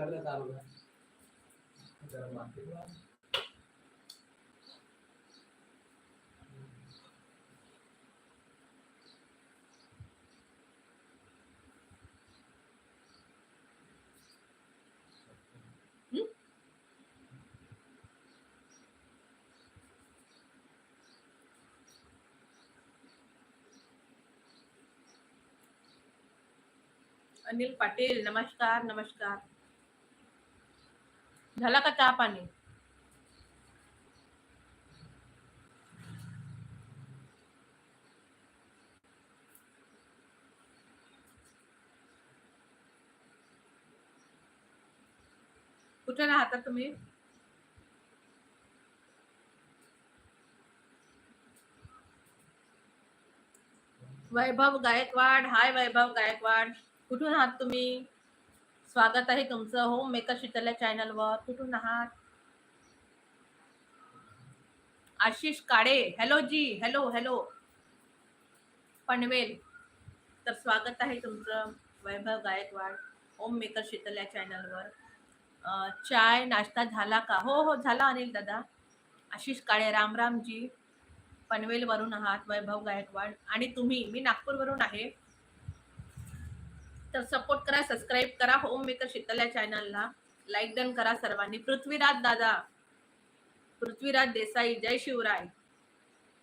करण्यात आलं जरा मागे वळा. अनिल पाटील नमस्कार नमस्कार झाला का चहा पाणी? कुठे राहता तुम्ही? वैभव गायकवाड. हाय वैभव गायकवाड. कुठून आहात तुम्ही? स्वागत आहे तुमचं होम मेकर शीतल चॅनलवर. कुठून आहात? Ashish Kale hello ji. Hello hello Panvel. तर स्वागत आहे तुमचं वैभव गायकवाड होम मेकर शीतल्या चॅनलवर. चाय नाश्ता झाला का? हो हो झाला अनिल दादा. आशिष काळे राम रामजी पनवेलवरून आहात वैभव गायकवाड. आणि तुम्ही मी नागपूरवरून आहे. तर सपोर्ट करा सबस्क्राईब करा. होम मेकर शीतल या चॅनलला लाईक डन करा सर्वांनी. पृथ्वीराज दादा पृथ्वीराज देसाई जय शिवराय.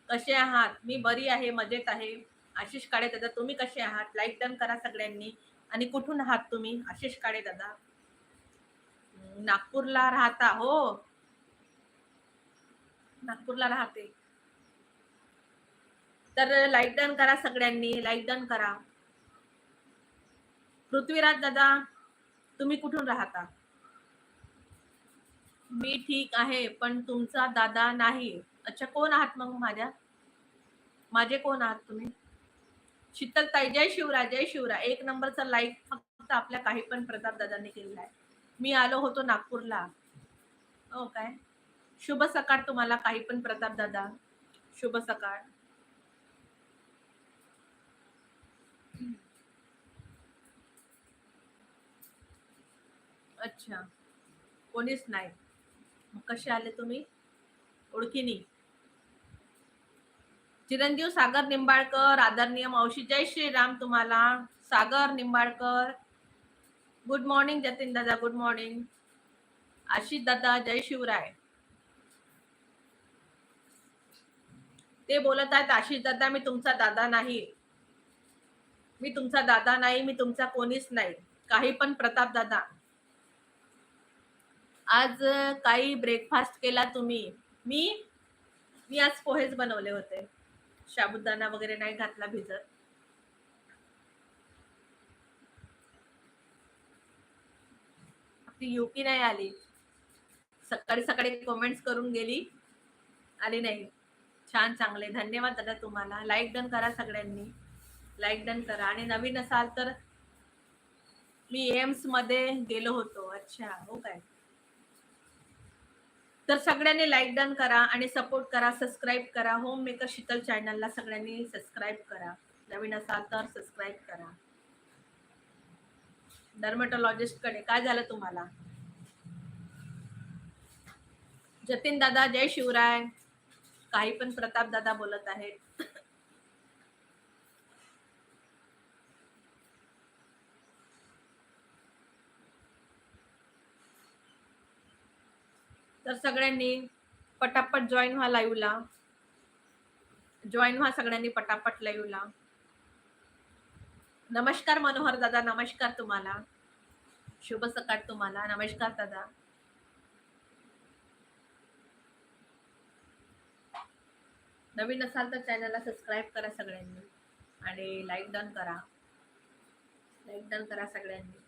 कसे आहात? मी बरी आहे मजेत आहे. आशिष काळे दादा तुम्ही कसे आहात? लाईक डन करा सगळ्यांनी. आणि कुठून आहात तुम्ही? आशिष काळे दादा. नागपूरला राहता हो. नागपूरला राहते. तर लाईक डन करा सगळ्यांनी. लाईक डन करा. पृथ्वीराज दादा तुम्ही कुठून राहता? मी ठीक आहे पण तुमचा दादा नाही. अच्छा कोण आहात मग माझ्या? माझे कोण आहात तुम्ही? शीतलताई जय शिवराय जय शिवराय. एक नंबरचा लाईक फक्त आपल्या काही पण प्रताप दादांनी केलेला आहे. मी आलो होतो नागपूरला. हो काय? शुभ सकाळ तुम्हाला काही पण प्रताप दादा. शुभ सकाळ. अच्छा. कोणीच नाही. मग कसे आले तुम्ही? ओळखीनी. चिरंजीव सागर निंबाळकर आदरणीय मावशी. जय श्रीराम तुम्हाला. सागर निंबाळकर. गुड मॉर्निंग जतीन दादा. गुड मॉर्निंग आशिष दादा जय शिवराय. ते बोलत आहेत आशिष दादा मी तुमचा दादा नाही. मी तुमचा दादा नाही मी तुमचा कोणीच नाही. काही पण प्रताप दादा. आज काही ब्रेकफास्ट केला तुम्ही? मी मी आज पोहेच बनवले होते. साबुदाणा वगैरे नाही घातला भिजत. आपली युकी नाही आली. सकाळी सकाळी कमेंट्स करून गेली. आली नाही. छान चांगले. धन्यवाद दादा तुम्हाला. लाईक डन करा सगळ्यांनी. लाईक डन करा. आणि नवीन असाल तर मी एम्समध्ये गेलो होतो. अच्छा. हो काय? तर सगळ्यांनी लाईक डन करा आणि सपोर्ट करा सबस्क्राईब करा. होम मेकर शीतल चॅनलला सगळ्यांनी सबस्क्राईब करा. नवीन असाल तर सबस्क्राईब करा. डर्मेटॉलॉजिस्टकडे काय झालं तुम्हाला? जतीन दादा जय शिवराय. काही पण प्रताप दादा बोलत आहेत. तर सगळ्यांनी पटापट जॉईन व्हा लाईव्हला जॉईन व्हा सगळ्यांनी पटापट लाईव्हला नमस्कार मनोहर दादा नमस्कार तुम्हाला. शुभ सकाळ तुम्हाला. नमस्कार दादा. नवीन असाल तर चॅनलला सबस्क्राईब करा सगळ्यांनी. आणि लाईक डन करा. लाईक डन करा सगळ्यांनी.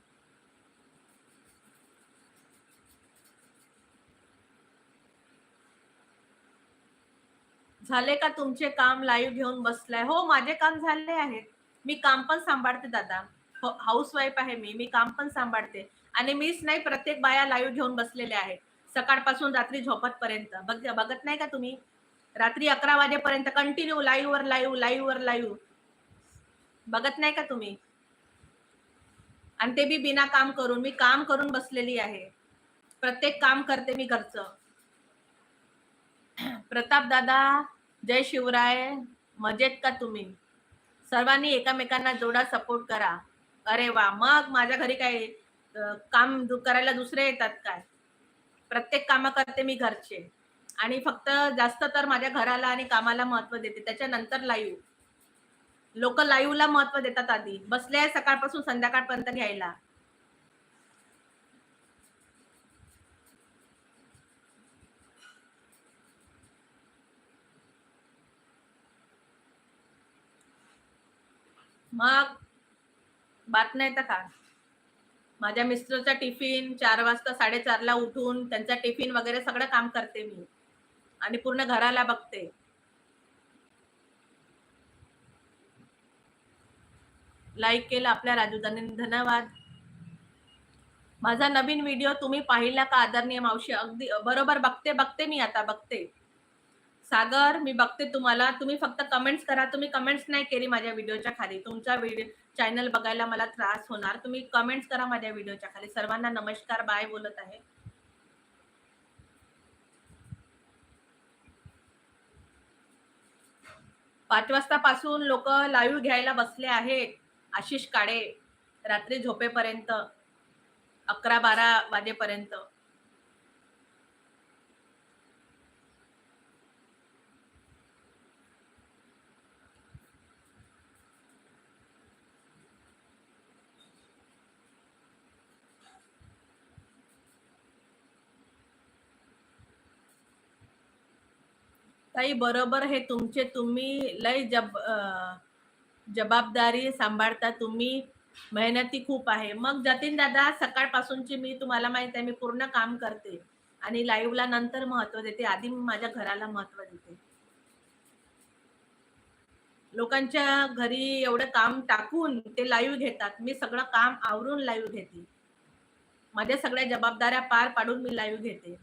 झाले का तुमचे काम लाईव्ह घेऊन बसलाय? हो माझे काम झाले आहेत. मी काम पण सांभाळते दादा. हो, हाऊस वाईफ आहे मी. मी काम पण सांभाळते. आणि मीच नाही प्रत्येक बाया लाईव्ह घेऊन बसलेल्या आहेत. सकाळपासून रात्री झोपतपर्यंत. बघ बघत नाही का तुम्ही? रात्री अकरा वाजेपर्यंत कंटिन्यू लाईव्ह वर लाईव्ह लाईव्ह वर लाईव्ह बघत नाही का तुम्ही? आणि ते बी बिना काम करून मी काम करून बसलेली आहे. प्रत्येक काम करते मी घरचं. प्रताप दादा जय शिवराय. मजेत का तुम्ही? सर्वांनी एकामेकांना जोडा सपोर्ट करा. अरे वा मग माझ्या घरी काय काम करायला दुसरे येतात काय? प्रत्येक कामं करते मी घरचे. आणि फक्त जास्त तर माझ्या घराला आणि कामाला महत्त्व देते. त्याच्यानंतर लाईव्ह लोक लाईव्हला महत्त्व देतात आधी. बसले सकाळपासून संध्याकाळपर्यंत घ्यायला. मग बातम्या येतं का? माझ्या मिस्टरचा टिफिन चार वाजता साडेचारला उठून त्यांचा टिफिन वगैरे सगळं काम करते मी. आणि पूर्ण घराला बघते. लाईक केलं आपल्या राजूदानी धन्यवाद. माझा नवीन व्हिडिओ तुम्ही पाहिला का आदरणीय मावशी? अगदी बरोबर बघते बघते मी आता बघते. सागर मी बघते तुम्हाला. तुम्ही फक्त कमेंट्स करा. तुम्ही कमेंट्स नाही केली माझ्या व्हिडिओच्या खाली. तुमचा व्हिडिओ चॅनल बघायला मला त्रास होणार. तुम्ही कमेंट्स करा माझ्या व्हिडिओच्या खाली. सर्वांना नमस्कार. बाय बोलत आहे. पाच वाजतापासून लोक लाईव्ह घ्यायला बसले आहेत. आशिष काळे रात्री झोपेपर्यंत अकरा बारा वाजेपर्यंत. ताई बरोबर हे तुमचे. तुम्ही लय जब जबाबदारी सांभाळता. तुम्ही मेहनती खूप आहे. मग जतीन दादा सकाळपासूनची मी तुम्हाला माहीत आहे मी पूर्ण काम करते. आणि लाईव्हला नंतर महत्त्व देते. आधी मी माझ्या घराला महत्त्व देते. लोकांच्या घरी एवढं काम टाकून ते लाईव्ह घेतात. मी सगळं काम आवरून लाईव्ह घेते. माझ्या सगळ्या जबाबदाऱ्या पार पाडून मी लाईव्ह घेते.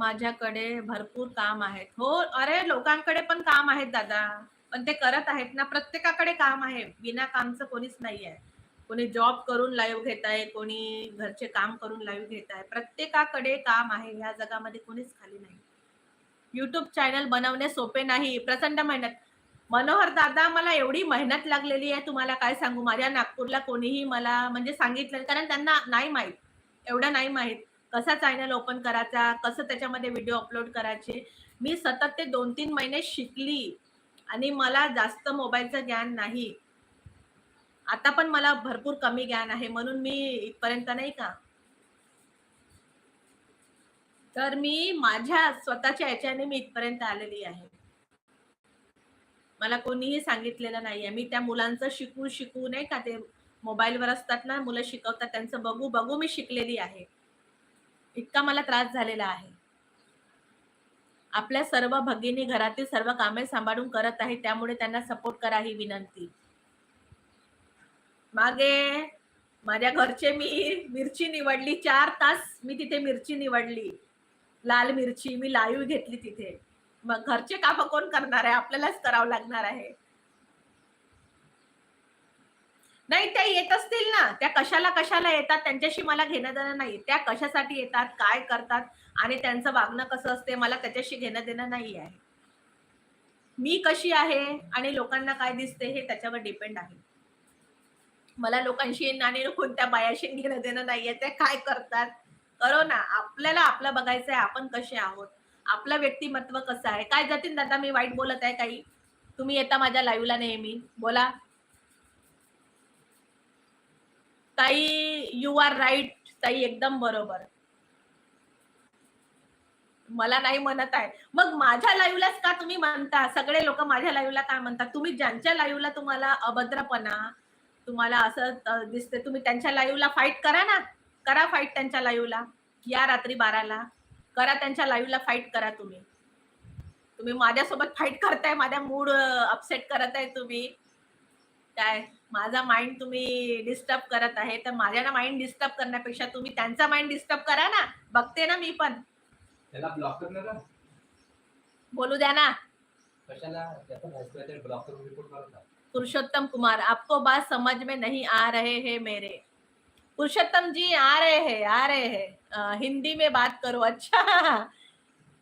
माझ्याकडे भरपूर काम आहेत. हो अरे लोकांकडे पण काम आहेत दादा. पण ते करत आहेत ना प्रत्येकाकडे काम आहे. बिना कामचं कोणीच नाही आहे कोणी जॉब करून लाईव्ह घेत आहे कोणी घरचे काम करून लाईव्ह घेत आहे प्रत्येकाकडे काम आहे. ह्या जगामध्ये कोणीच खाली नाही. युट्यूब चॅनल बनवणे सोपे नाही. प्रचंड मेहनत. मनोहर दादा मला एवढी मेहनत लागलेली आहे. तुम्हाला काय सांगू? माझ्या नागपूरला कोणीही मला म्हणजे सांगितलं कारण त्यांना नाही माहीत. एवढं नाही माहीत. कसा चॅनल ओपन करायचा कसं त्याच्यामध्ये व्हिडिओ अपलोड करायचे मी सतत ते दोन तीन महिने शिकली आणि मला जास्त मोबाईलचं ज्ञान नाही. आता पण मला भरपूर कमी ज्ञान आहे म्हणून मी इथपर्यंत नाही का? तर मी माझ्या स्वतःच्या याच्याने मी इथपर्यंत आलेली आहे. मला कोणीही सांगितलेलं नाहीये. मी त्या मुलांचं शिकू शिकू नाही का ते मोबाईलवर असतात ना मुलं शिकवतात त्यांचं बघू बघू मी शिकलेली आहे. इतका मला त्रास झालेला आहे. आपल्या सर्व भगिनी घरातील सर्व कामे सांभाळून करत आहे त्यामुळे त्यांना सपोर्ट करा ही विनंती. मागे माझ्या घरचे मी मिरची निवडली चार तास मी तिथे मिरची निवडली. लाल मिरची मी लाईव्ह घेतली तिथे. मग घरचे कामं कोण करणार आहे? आपल्यालाच करावं लागणार आहे. नाही त्या येत असतील ना. त्या कशाला कशाला येतात? त्यांच्याशी मला घेणं देणं नाही त्या कशासाठी येतात? काय करतात? आणि त्यांचं वागणं कसं असते? मला त्याच्याशी घेणं देणं नाही आहे मी कशी आहे? आणि लोकांना काय दिसते? हे त्याच्यावर डिपेंड आहे. मला लोकांशी आणि कोणत्या बायाशी घेणं देणं नाहीये. ते काय करतात? करो ना. आपल्याला आपलं बघायचं आहे आपण कसे आहोत? आपलं व्यक्तिमत्व कसं आहे? काय जातील दादा मी वाईट बोलत आहे काही? तुम्ही येता माझ्या लाईव्हला नेहमी. बोला. ताई यू आर राईट ताई एकदम बरोबर. मला नाही म्हणत आहे. मग माझ्या लाईव्हलाच का तुम्ही म्हणता? सगळे लोक माझ्या लाईव्हला काय म्हणतात? तुम्ही ज्यांच्या लाईव्हला तुम्हाला अभद्रपणा तुम्हाला असं दिसते तुम्ही त्यांच्या लाईव्हला फाईट करा ना. करा फाईट त्यांच्या लाईव्हला या रात्री बाराला. करा त्यांच्या लाईव्हला फाईट करा तुम्ही. तुम्ही माझ्यासोबत फाईट करताय माझ्या मूड अपसेट करत आहे तुम्ही. काय? माझा माइंड तुम्ही डिस्टर्ब करत आहे तर माझ्या ना माइंड डिस्टर्ब करण्यापेक्षा तुम्ही त्यांचा माइंड डिस्टर्ब करा ना. बघते ना मी पण. त्याला ब्लॉक करणार का बोलू द्या ना. कशाला? त्याचा व्हायचं ब्लॉक करून रिपोर्ट मारू पुरुषोत्तम कुमार आपको बात समझ में नहीं आ रहे हैं मेरे. पुरुषोत्तम जी आ रहे हैं आ रहे हैं. हिंदी में बात करो अच्छा.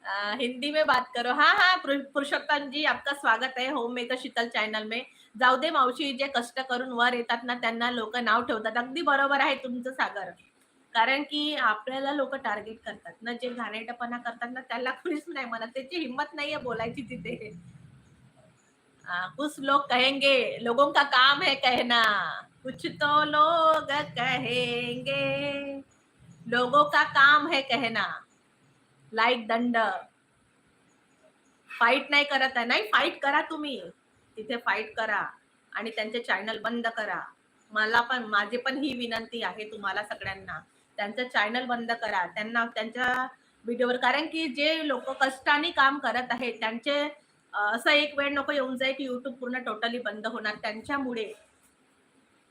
अ, हिंदी में बात करो. हाँ हाँ पुरुषोत्तम जी आपका स्वागत है होम मेकर शीतल चॅनल में. जाऊ दे मावशी जे कष्ट करून वर येतात ना त्यांना लोक नाव ठेवतात. अगदी बरोबर आहे तुमचं सागर. कारण की आपल्याला लोक टार्गेट करतात ना जे घाणेटपणा करतात ना त्याला कोणीच नाही म्हणत. त्याची हिंमत नाहीये बोलायची तिथे. कुछ लोग कहेंगे? लोगों का काम है कहना? कुछ तो लोग कहेंगे। लोगों का काम है कहना. लाईक दंड फाईट नाही करत आहे. नाही फाईट करा तुम्ही. तिथे फाईट करा आणि त्यांचे चॅनल बंद करा. मला पण माझी पण ही विनंती आहे तुम्हाला सगळ्यांना. त्यांचं चॅनल बंद करा. त्यांना त्यांच्या व्हिडिओवर कारण की जे लोक कष्टाने काम करत आहेत त्यांचे असं एक वेळ नको येऊन जाईल की युट्यूब पूर्ण टोटली बंद होणार. त्यांच्यामुळे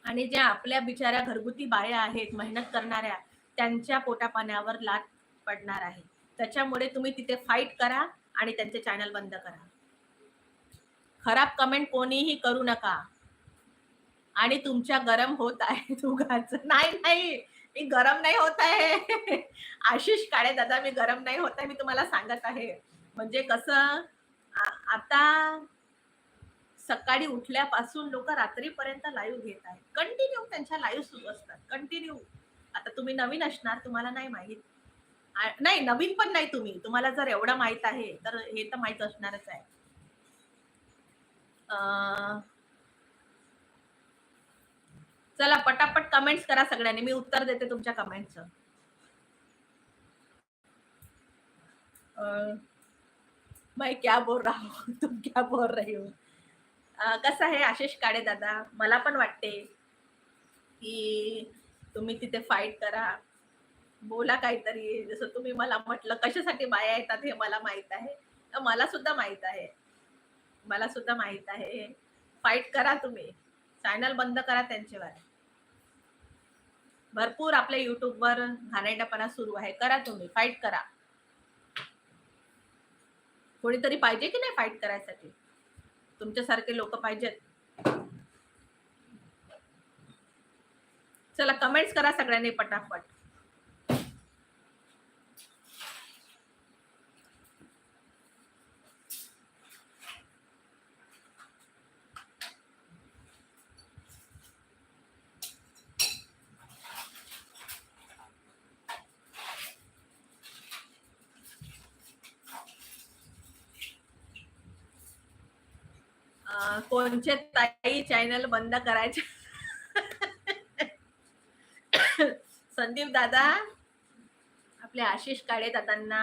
आणि ज्या आपल्या बिचाऱ्या घरगुती बाया आहेत मेहनत करणाऱ्या त्यांच्या पोटापाण्यावर लाट पडणार आहे. त्याच्यामुळे तुम्ही तिथे फाईट करा आणि त्यांचे चॅनल बंद करा. खराब कमेंट कोणीही करू नका. आणि तुमच्या गरम होत आहे तुगाच नाही नाही. मी गरम नाही होत आहे. आशिष काळे दादा मी गरम नाही होत आहे मी तुम्हाला सांगत आहे. म्हणजे कसं आता सकाळी उठल्यापासून लोक रात्रीपर्यंत लाईव्ह घेत आहेत. कंटिन्यू त्यांच्या लाईव्ह सुरू असतात. कंटिन्यू आता तुम्ही नवीन असणार तुम्हाला नाही माहीत. नाही नवीन पण नाही तुम्ही. तुम्हाला जर एवढं माहीत आहे तर हे तर माहीत असणारच आहे. चला पटापट कमेंट्स करा सगळ्यांनी. मी उत्तर देते तुमच्या कमेंटचं अं, मैं क्या बोल रहा हूँ? तुम क्या बोल रही हो? कसं आहे आशिष काळे दादा? मला पण वाटते की तुम्ही तिथे फाईट करा. बोला काहीतरी. जसं तुम्ही मला म्हटलं कशासाठी बाया येतात हे मला माहीत आहे. तर मला सुद्धा माहीत आहे. मला सुद्धा माहीत आहे. फाईट करा तुम्ही. चॅनल बंद करा त्यांच्यावर. भरपूर आपल्या युट्यूबवर घाणेरडेपणा सुरू आहे. करा तुम्ही. फाईट करा. कोणीतरी पाहिजे की नाही फाईट करायसाठी? तुमच्यासारखे लोक पाहिजेत. चला कमेंट्स करा सगळ्यांनी पटापट. कोणचे ताई चॅनल बंद करायचे. संदीप दादा आपले आशिष काळे दादांना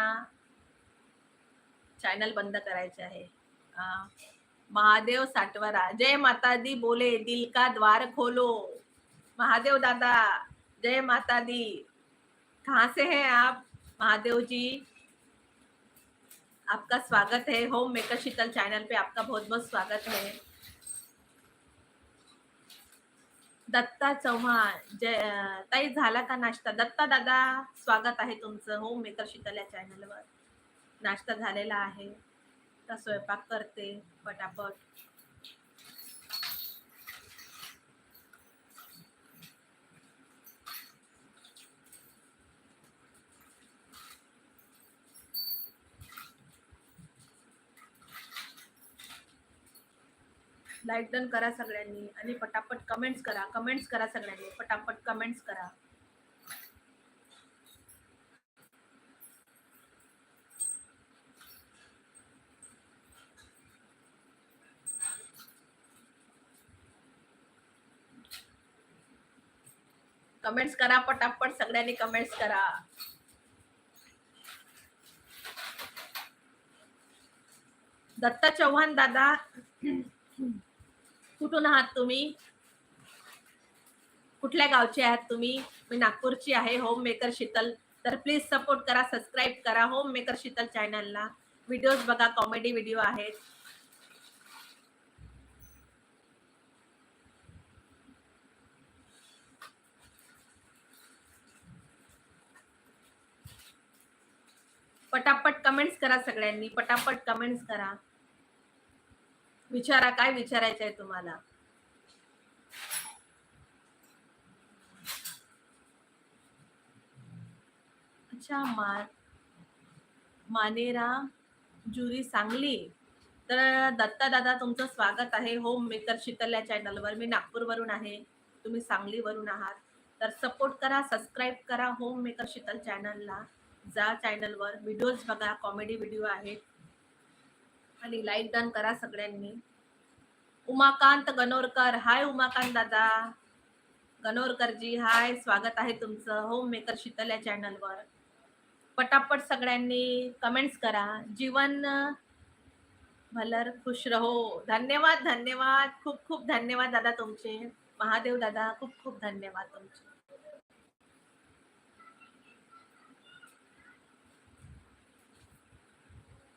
चॅनल बंद करायचे आहे. महादेव साठवरा जय माता दी बोले दिल का द्वार खोलो. महादेव दादा जय माता दी कहाँ से हैं आप महादेव जी? आपका स्वागत है होम मेकर शीतल चैनल पे आपका बहुत बहुत स्वागत है। दत्ता चव्हाण जय ताई झाला का नाश्ता? दत्ता दादा स्वागत आहे तुमचं. होम मेकर शीतल या चॅनलवर नाश्ता झालेला आहे. तर स्वयंपाक करते पटापट. लाईक डन करा सगळ्यांनी आणि पटापट कमेंट्स करा. कमेंट्स करा सगळ्यांनी. पटापट कमेंट्स करा. कमेंट्स करा पटापट सगळ्यांनी कमेंट्स करा. दत्ता चव्हाण दादा कुठून आहात तुम्ही? कुठल्या गावचे आहात तुम्ही? मी नागपूरची आहे होम मेकर शीतल. तर प्लीज सपोर्ट करा सबस्क्राईब करा होम मेकर शीतल चॅनलला व्हिडिओज बघा कॉमेडी व्हिडिओ आहेत. पटापट कमेंट्स करा सगळ्यांनी पटापट कमेंट्स करा. विचारा काय विचारायचं आहे तुम्हाला? अच्छा मा मानेरा जुरी सांगली. तर दत्ता दादा तुमचं स्वागत आहे. होम मेकर शीतल या चॅनलवर मी नागपूरवरून आहे. तुम्ही सांगलीवरून आहात. तर सपोर्ट करा सबस्क्राईब करा. होम मेकर शीतल चॅनलला जा चॅनलवर व्हिडिओज बघा. कॉमेडी व्हिडिओ आहेत. आणि लाईक डन करा सगळ्यांनी. उमाकांत गणोरकर हाय उमाकांत दादा. गणोरकरजी हाय स्वागत आहे तुमचं होम मेकर शीतल या चॅनलवर पटापट सगळ्यांनी कमेंट्स करा. जीवन भलर खुश रहो. धन्यवाद धन्यवाद. खूप खूप धन्यवाद दादा तुमचे. महादेव दादा खूप खूप धन्यवाद तुमचे.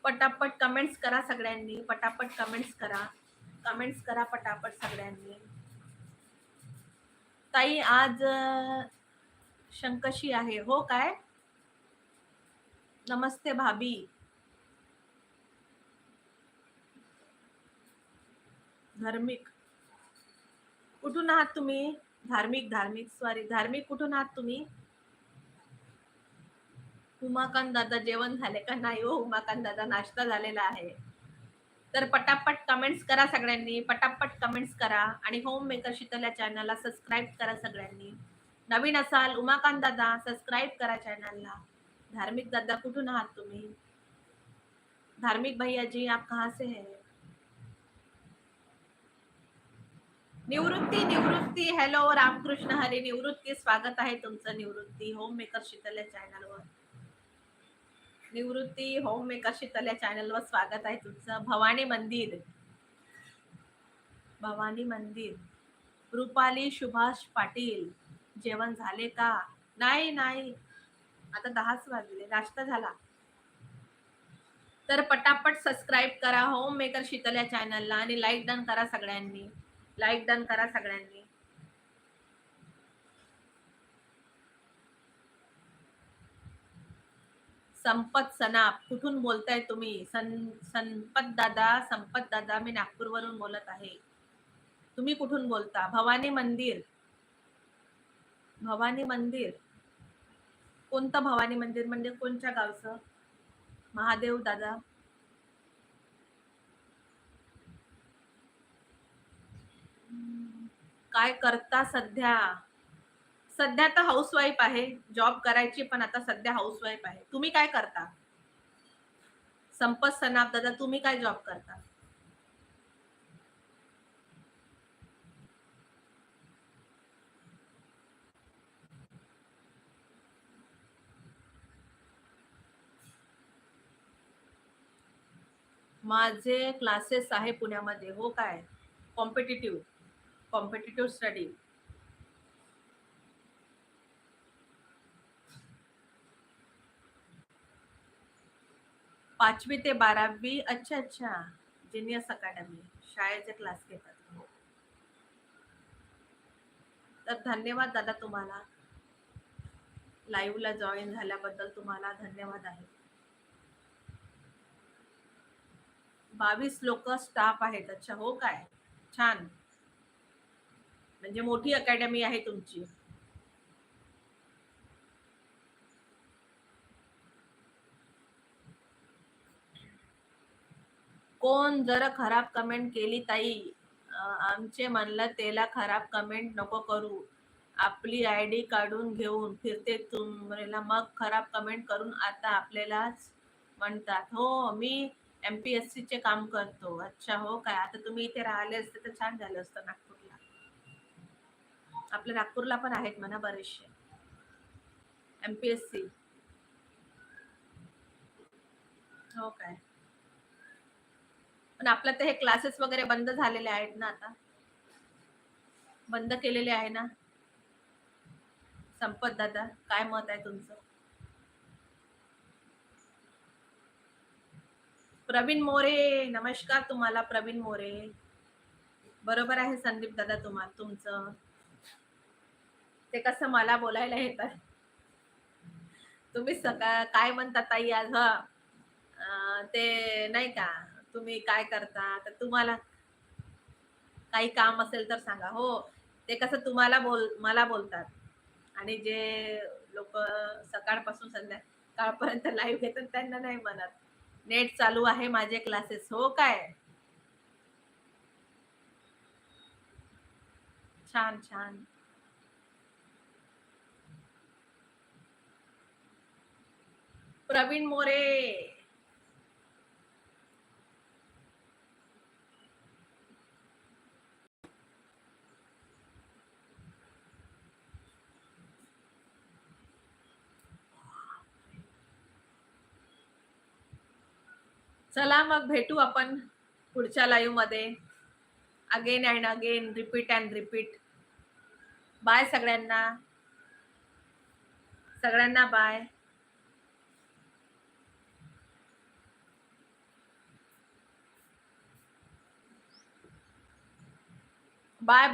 पटापट कमेंट्स करा सगळ्यांनी पटापट कमेंट्स करा. कमेंट्स करा पटापट सगळ्यांनी. ताई आज शंकशी आहे. हो काय? नमस्ते भाभी. धार्मिक. कुठून आहात तुम्ही? धार्मिक धार्मिक. सॉरी धार्मिक कुठून आहात तुम्ही? उमाकांत दादा जेवण झाले का नाही हो? उमाकांत दादा नाश्ता झालेला आहे. तर पटापट कमेंट्स करा सगळ्यांनी पटापट कमेंट्स करा आणि होम मेकर शीतल या चॅनलला सबस्क्राईब करा सगळ्यांनी. नवीन असाल उमाकांत दादा सबस्क्राईब करा चॅनलला धार्मिक दादा कुठून आहात तुम्ही? धार्मिक भैया जी आप कहाँ से है? निवृत्ती निवृत्ती. हॅलो रामकृष्ण हरी. निवृत्ती स्वागत आहे तुमचं निवृत्ती होम मेकर शीतल या चॅनलवर निवृत्ती होम मेकर शीतल या चॅनलवर स्वागत आहे तुमचं भवानी मंदिर. भवानी मंदिर. रुपाली सुभाष पाटील जेवण झाले का? नाही नाही. आता दहाच वाजले नाश्ता झाला. तर पटापट सबस्क्राईब करा होम मेकर शीतल या चॅनलला आणि लाईक डन करा सगळ्यांनी. लाईक डन करा सगळ्यांनी. संपत सनाप. कुठून बोलताय तुम्ही? सं संपत दादा संपत दादा मी नागपूरवरून बोलत आहे. तुम्ही कुठून बोलता? भवानी मंदिर. भवानी मंदिर. कोणतं भवानी मंदिर? म्हणजे कोणत्या गावचं? महादेव दादा. काय करता सध्या? सध्या तर हाऊसवाईफ आहे जॉब करायची पण आता सध्या हाऊसवाईफ आहे. तुम्ही काय करता? संपत सनाप दादा तुम्ही काय जॉब करता? माझे क्लासेस आहे पुण्यामध्ये हो काय? कॉम्पिटिटिव्ह कॉम्पिटिटिव्ह स्टडी पाचवी ते बारावी अच्छा अच्छा. जिनियस अकॅडमी शाळेचे क्लास घेतात तर धन्यवाद दादा तुम्हाला. लाईव्हला जॉईन झाल्याबद्दल तुम्हाला धन्यवाद आहे. बावीस लोक स्टाफ आहेत. अच्छा हो काय? छान. म्हणजे मोठी अकॅडमी आहे तुमची. कोण जर खराब कमेंट केली ताई? आमचे म्हणलं त्याला खराब कमेंट नको करू. आपली आय डी काढून घेऊन फिरते तुम्हाला. मग खराब कमेंट करून आता आपल्यालाच म्हणतात. हो मी एम पी एस चे काम करतो. अच्छा हो काय? आता तुम्ही इथे राहिले असते तर छान झालं असतं नागपूरला. आपल्या नागपूरला पण आहेत म्हणा बरेचसे. एम पी एस सी हो काय? पण आपलं तर हे क्लासेस वगैरे बंद झालेले आहेत ना आता. बंद केलेले आहे ना. संपत दादा काय मत आहे तुमचं? प्रवीण मोरे नमस्कार तुम्हाला प्रवीण मोरे. बरोबर आहे संदीप दादा तुम्हाला तुमचं? ते कसं मला बोलायला येतात. तुम्ही सकाळ काय म्हणता ताई आज हा? ते नाही का? तुम्ही काय करता? तर तुम्हाला काही काम असेल तर सांगा. हो ते कसं तुम्हाला बोल मला बोलतात. आणि जे लोक सकाळपासून संध्याकाळपर्यंत लाईव्ह घेतात त्यांना नाही म्हणत. नेट चालू आहे माझे क्लासेस हो काय? छान छान. प्रवीण मोरे. चला मग भेटू आपण पुढच्या लाईव्हमध्ये. Again and again repeat and repeat bye सगळ्यांना. सगळ्यांना बाय बाय